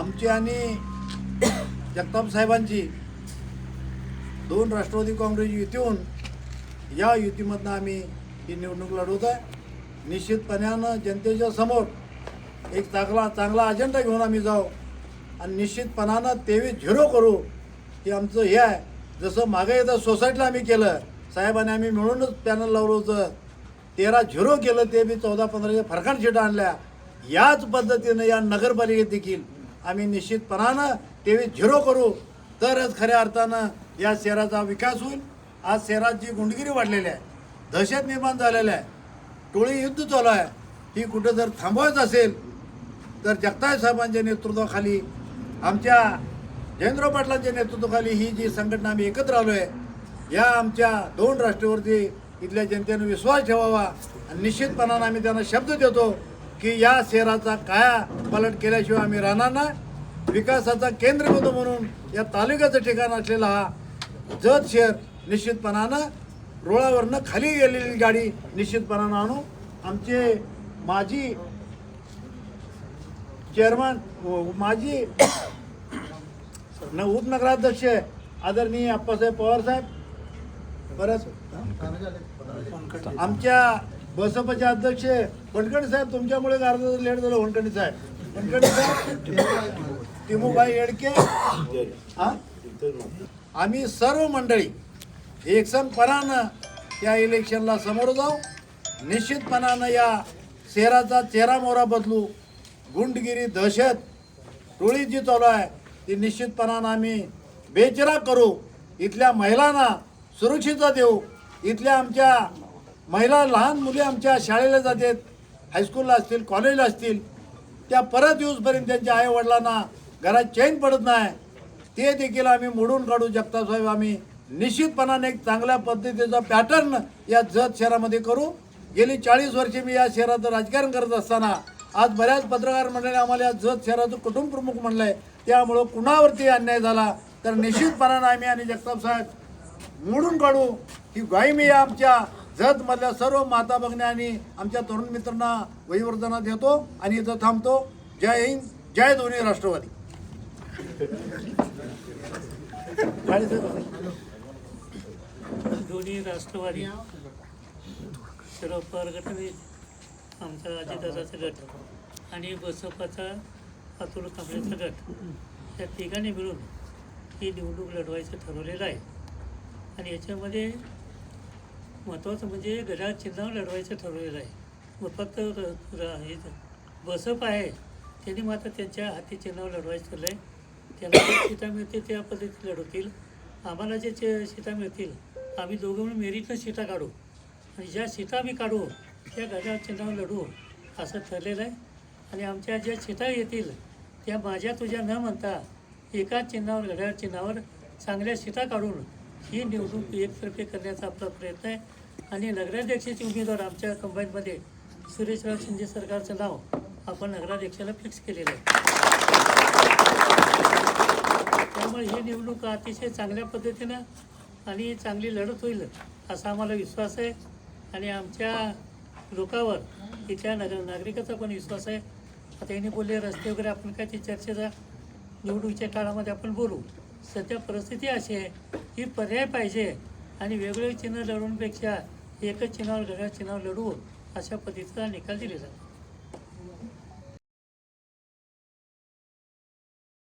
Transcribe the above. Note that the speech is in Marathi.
आमची आणि जगताप साहेबांची दोन राष्ट्रवादी काँग्रेस युतीहून या युतीमधनं आम्ही ही निवडणूक लढवत आहे. निश्चितपणानं जनतेच्या समोर एक चांगला चांगला अजेंडा घेऊन आम्ही जाऊ आणि निश्चितपणानं तेवीस झिरो करू हे आमचं हे आहे. जसं मागे येतं सोसायटीला आम्ही केलं साहेबांनी आम्ही मिळूनच पॅनल लावलं होतं. तेरा झिरो केलं ते बी चौदा पंधराच्या फरकान शिटा आणल्या. याच पद्धतीनं या नगरपालिकेत देखील आम्ही निश्चितपणानं तेवीस झिरो करू. तरच खऱ्या अर्थानं या शहराचा विकास होईल. आज शहराची गुंडगिरी वाढलेली आहे दहशत निर्माण झालेलं आहे टोळी युद्ध चालू आहे ही कुठं जर थांबवायचं असेल तर जगताय साहेबांच्या नेतृत्वाखाली आमच्या जयेंद्र पाटलांच्या नेतृत्वाखाली ही जी संघटना आम्ही एकत्र आलो आहे या आमच्या दोन राष्ट्रीयवरती इथल्या जनतेनं विश्वास ठेवावा आणि निश्चितपणानं आम्ही त्यांना शब्द देतो. की या शहराचा काया पलट केल्याशिवाय आम्ही राहणार नाही. विकासाचा केंद्रबिंदू म्हणून या तालुक्याचं ठिकाण असलेला हा जत शहर निश्चितपणानं रुळावरनं खाली गेलेली गाडी निश्चितपणानं आणू. आमचे माजी चेअरमन व- माजी न उपनगराध्यक्ष आदरणीय अप्पासाहेब पवार साहेब. परत आमच्या बसपचे अध्यक्ष वनकणी साहेब तुमच्यामुळे अर्धा लेट झालं वनकणी साहेब. वनकणी साहेब टिमूबाई येडके आम्ही सर्व मंडळी एकसमपणानं या इलेक्शनला समोर जाऊ. निश्चितपणानं या शहराचा चेहरा मोहरा बदलू. गुंडगिरी दहशत टोळी जी चालू आहे ती निश्चितपणानं आम्ही बेचरा करू. इथल्या महिलांना सुरक्षितता देऊ. इथल्या आमच्या महिला लहान मुली आमच्या शाळेला जातात हायस्कूलला असतील कॉलेजला असतील त्या परत येऊसपर्यंत त्यांच्या आई वडिलांना घरात चैन पडत नाही. ते देखील आम्ही मोडून काढू जगताप साहेब. आम्ही निश्चितपणाने एक चांगल्या पद्धतीचा पॅटर्न या जत शहरामध्ये करू. गेली चाळीस वर्षे मी या शहराचं राजकारण करत असताना आज बऱ्याच पत्रकार मंडळी आम्हाला या जत शहराचं कुटुंब प्रमुख आहे त्यामुळं कुणावरती अन्याय झाला तर निश्चितपणानं आम्ही आणि जगताप साहेब मोडून काढू. ही ग्वाही मी आमच्या जत मधल्या सर्व माता भगिनी आणि आमच्या तरुण मित्रांना वहीवर्धना देतो आणि इथं थांबतो. जय हिंद जय दोन्ही राष्ट्रवादी. दोन्ही राष्ट्रवादी. सर्व पवार गट आमचा अजितदादाचा गट आणि बसपाचा अतुल कांबळेचा गट. या तिघांनी मिळून ही निवडणूक लढवायचं ठरवलेलं आहे. आणि याच्यामध्ये महत्त्वाचं म्हणजे घड्याळ चिन्हावर लढवायचं ठरवलेलं आहे. मग फक्त हे बसप आहे. त्यांनी मात्र त्यांच्या हाती चिन्हावर लढवायचं ठरलं आहे त्यांना जे सीटा मिळतील त्या पद्धतीत लढवतील. आम्हाला जे चे- सीटा मिळतील आम्ही दोघं मिळून मेरीतनं सीटा काढू. आणि ज्या सीटा आम्ही काढू त्या घड्याळ चिन्हावर लढवू असं ठरलेलं आहे. आणि आमच्या ज्या सीटा येतील त्या माझ्या तुझ्या न म्हणता एका चिन्हावर घड्याळ चिन्हावर चांगल्या सीटा काढून ही निवडणूक एकतर्फे करण्याचा आपला प्रयत्न आहे. आणि नगराध्यक्षाचे उमेदवार आमच्या कंबाईनमध्ये सुरेशराव शिंदे सरकारचं नाव आपण नगराध्यक्षाला फिक्स केलेलं आहे. त्यामुळे ही निवडणूक अतिशय चांगल्या पद्धतीनं आणि चांगली लढत होईल असा आम्हाला विश्वास आहे. आणि आमच्या लोकावर इथल्या नगर नागरिकाचा पण विश्वास आहे. आता यांनी बोलले रस्ते वगैरे आपण काय ती चर्चेचा निवडणुकीच्या काळामध्ये आपण बोलू. सध्या परिस्थिती अशी आहे की पर्याय पाहिजे आणि वेगवेगळे चिन्ह लढवण्यापेक्षा एकच चिन्हावर घड्याळ चिन्हावर लढवू अशा पद्धतीचा निकाल दिलेला जातो